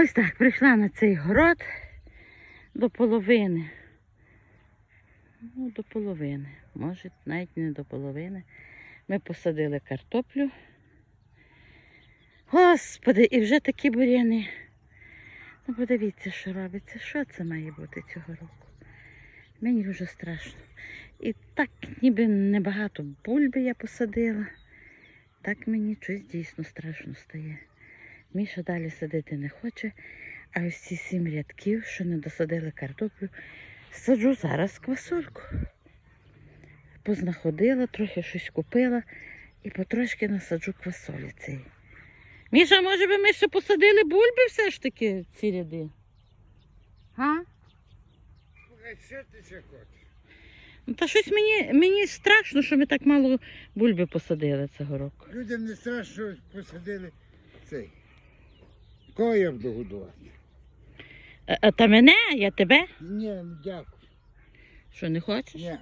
Ось так, прийшла на цей город до половини. Ну, до половини. Може, навіть не до половини. Ми посадили картоплю. Господи, і вже такі бур'яни. Ну, подивіться, що робиться. Що це має бути цього року? Мені вже страшно. І так ніби небагато бульби я посадила. Так мені щось дійсно страшно стає. Міша далі садити не хоче, а ось ці сім рядків, що не досадили картоплю, саджу зараз квасольку. Познаходила, трохи щось купила і потрошки насаджу квасолі цей. Міша, може би ми ще посадили бульби все ж таки ці ряди? А? Що ти ще хочеш? Ну, та щось мені, мені страшно, що ми так мало бульби посадили цього року. Людям не страшно, що посадили цей. Кого я буду годувати? А, а та мене, я тебе? Ні, ну, дякую. Що, не хочеш? Ні.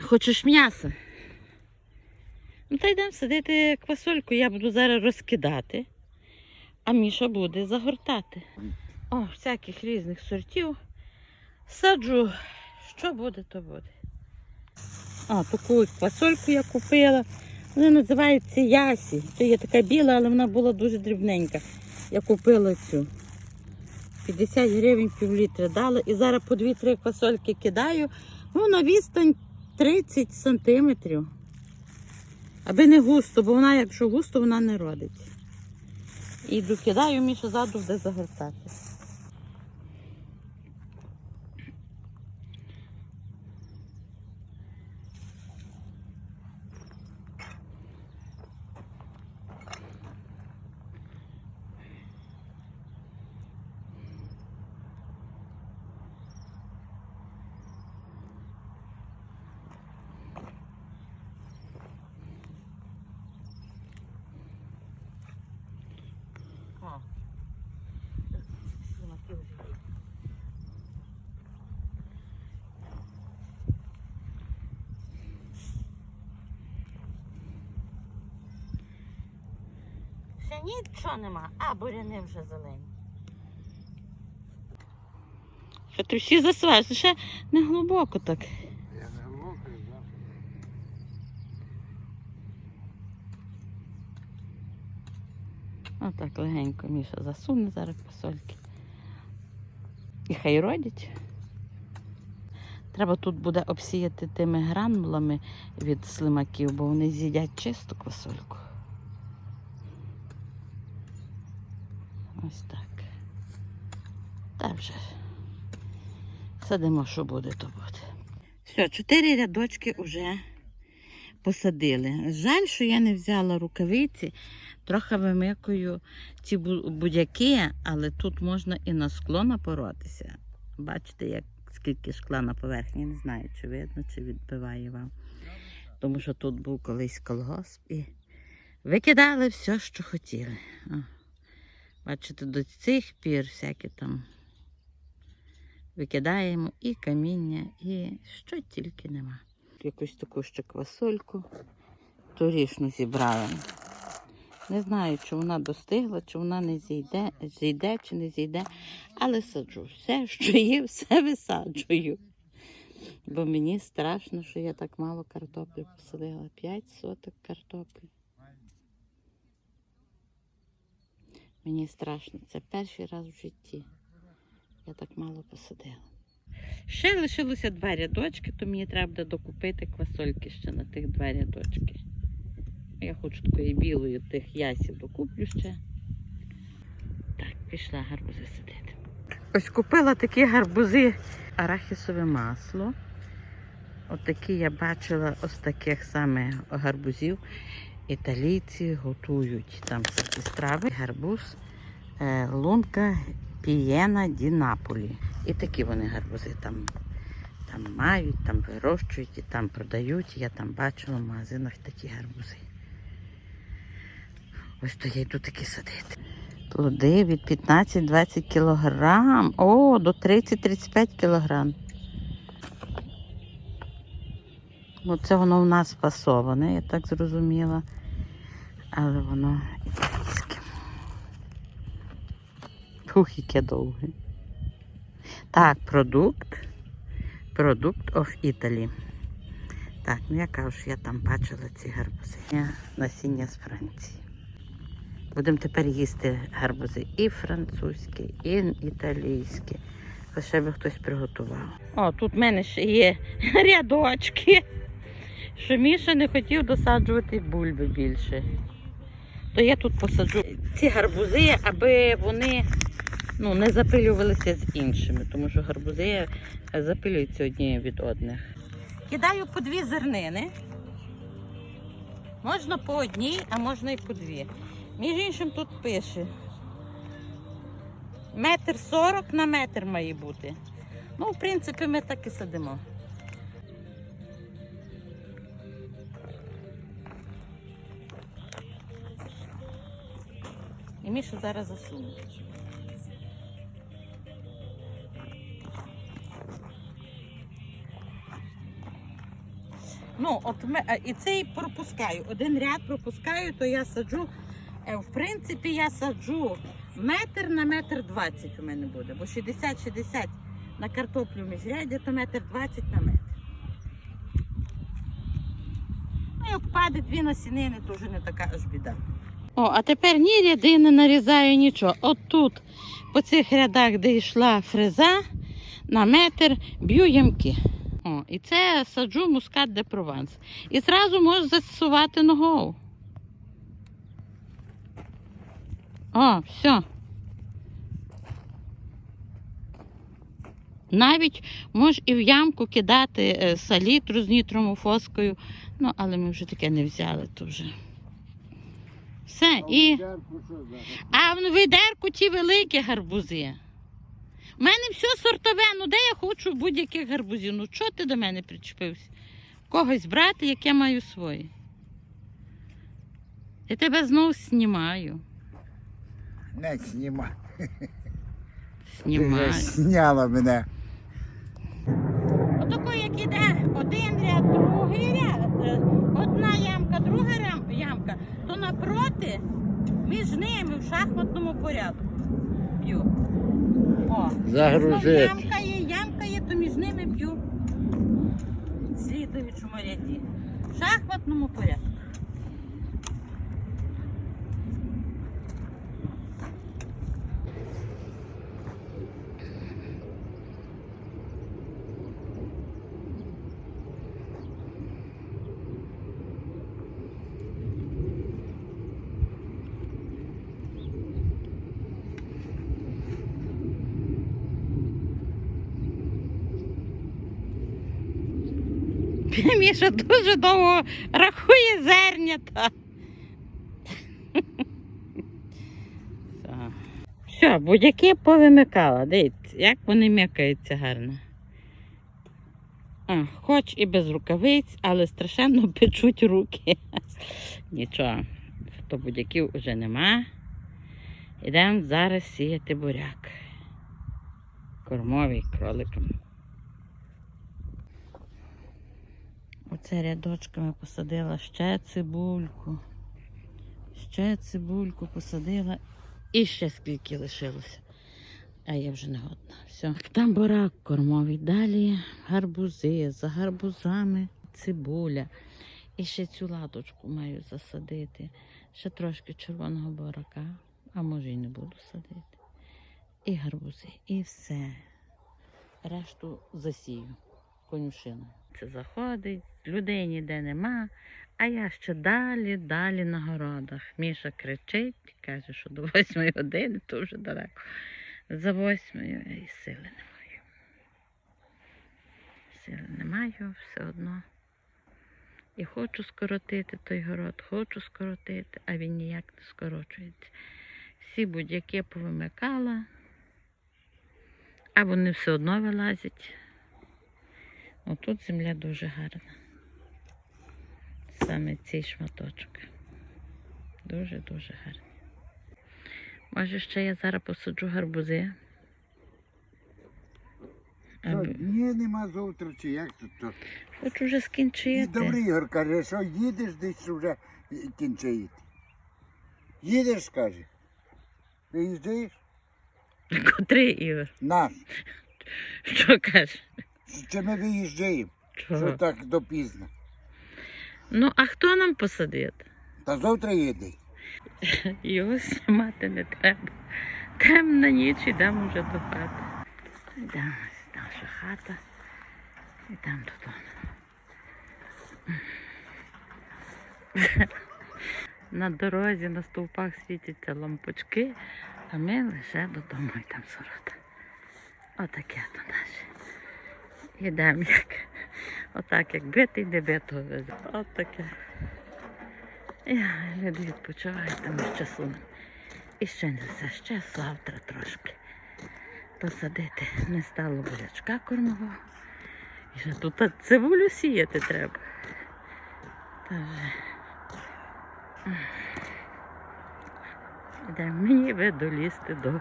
Хочеш м'яса? Ну, та йдемо садити квасольку, я буду зараз розкидати, а Міша буде загортати. О, всяких різних сортів. Саджу, що буде, то буде. А, таку квасольку я купила. Вона називається Ясі. Це є така біла, але вона була дуже дрібненька. Я купила цю. 50 гривень пів літра дала. І зараз по 2-3 фасольки кидаю. Ну, на відстань 30 сантиметрів. Аби не густо, бо вона, якщо густо, вона не родить. І докидаю, Міша ззаду буде загортати. Нічого нема, а буряни вже зелені. Що ти всі засважиш, ще не глибоко так. Я не глибоко, так. Отак легенько Міша засуне зараз посольки. І хай родять. Треба тут буде обсіяти тими гранулами від слимаків, бо вони з'їдять чисту квасольку. Ось так. Та вже садимо, що буде, то буде. Все, чотири рядочки вже посадили. Жаль, що я не взяла рукавиці. Трохи вимикую ці бу- будяки, але тут можна і на скло напоротися. Бачите, як скільки шкла на поверхні, не знаю, чи видно, чи відбиває вам. Тому що тут був колись колгосп і викидали все, що хотіли. Бачите, до цих пір всякі там викидаємо і каміння, і що тільки нема. Якусь таку ще квасольку торішну зібрали. Не знаю, чи вона достигла, чи вона не зійде, зійде чи не зійде, але саджу. Все, що є, все висаджую. Бо мені страшно, що я так мало картоплі посадила. П'ять соток картоплі. Мені страшно. Це перший раз в житті. Я так мало посадила. Ще лишилося два рядочки, то мені треба докупити квасольки ще на тих два рядочки. Я хочу такої білої тих ясів докуплю ще. Так, пішла гарбузи садити. Ось купила такі гарбузи, арахісове масло. От такі я бачила ось таких саме гарбузів. Італійці готують там такі страви. Гарбуз, е, лунка, пієна ді Наполі. І такі вони гарбузи там, там мають, там вирощують і там продають. Я там бачила в магазинах такі гарбузи. Ось то я йду такі садити. Плоди від 15-20 кілограм. О, до 30-35 кілограм. Оце воно в нас фасоване, я так зрозуміла. Але воно італійське. Хух, яке довге. Так, продукт. Продукт of Italy. Так, ну я кажу, що я там бачила ці гарбузи. Насіння з Франції. Будемо тепер їсти гарбузи і французькі, і італійські. Лише би хтось приготував. О, тут в мене ще є рядочки. Що Міша не хотів досаджувати бульби більше. То я тут посаджу ці гарбузи, аби вони ну, не запилювалися з іншими, тому що гарбузи запилюються одні від одних. Кидаю по дві зернини. Можна по одній, а можна і по дві. Між іншим тут пише. Метр сорок на метр має бути. Ну, в принципі, ми так і сидимо. І Міша зараз засуне. Ну, от ми, е, і цей пропускаю. Один ряд пропускаю, то я саджу. е, В принципі, я саджу метр на метр двадцять у мене буде, бо 60-60 на картоплю в міжряді, то метр двадцять на метр. Ну, як впаде дві насінини, то вже не така аж біда. О, а тепер ні ряди не нарізаю нічого. От тут, по цих рядах, де йшла фреза, на метр б'ю ямки. О, і це саджу мускат де прованс. І зразу можу засувати ногою. О, все. Навіть можеш і в ямку кидати е, салітру з нітромофоскою. Ну, але ми вже таке не взяли, то вже. Все, і. А в ведерку ті великі гарбузи. У мене все сортове, ну де я хочу будь-яких гарбузів. Ну чого ти до мене причепився? Когось брати, як я маю свої. Я тебе знову знімаю. Не знімай. Знімаю. Зняла мене. Отако, як іде один ряд, другий ряд, то напроти між ними в шахматному порядку б'ю. О, знов Загрузити. ямка є, ямка є, то між ними б'ю слідуючому ряді. В шахматному порядку. Міша дуже довго рахує зернята. Все, будь-які повимикала. Дивіться, як вони м'якаються гарно. А, хоч і без рукавиць, але страшенно печуть руки. Нічого, то будь-яків вже нема. Ідемо зараз сіяти буряк. Кормовий кроликом. Оце рядочками посадила ще цибульку. Ще цибульку посадила і ще скільки лишилося. А я вже не годна. Все. Там бурак кормовий. Далі гарбузи, за гарбузами цибуля. І ще цю латочку маю засадити. Ще трошки червоного бурака, а може і не буду садити. І гарбузи, і все. Решту засію конюшиною. Це заходить, людей ніде нема, а я ще далі, далі на городах. Міша кричить, каже, що до восьмої години, то вже далеко. За восьмою і сили не маю. Сили не маю все одно. І хочу скоротити той город, хочу скоротити, а він ніяк не скорочується. Всі будь-які повимикала, а вони все одно вилазять. Отут земля дуже гарна. Саме цей шматочок. Дуже-дуже гарний. Може, ще я зараз посаджу гарбузи. Що, Аби... Ні, нема завтра, чи як тут то. Хочу вже І скінчити. добрий Ігор каже, що їдеш десь вже кінчаєте. Їдеш, каже. Виїжджаєш? Котрий Ігор? Наш. Що каже? Чи ми виїжджаємо? Що так допізно? Ну, а хто нам посадить? Та завтра їде. Його знімати не треба. Темна ніч, йдемо вже до хати. Йдемо, ось наша хата. Йдемо додому. На дорозі на стовпах світяться лампочки, а ми лише додому йдемо з ворота. Отаке то наше. Йдемо як. Отак, як битий, не битого везе. Отаке. Я люди відпочивають там з часу. І ще не все, ще завтра трошки. Посадити не стало бурячка кормового. І ще тут та цибулю сіяти треба. Та вже. Де мені би долізти до,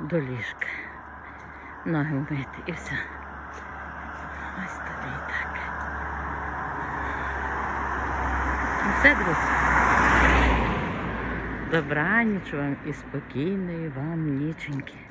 до ліжка. Ноги вмити і все. Ось тобі і так. Ну все, друзі. Добраніч вам і спокійної вам ніченьки.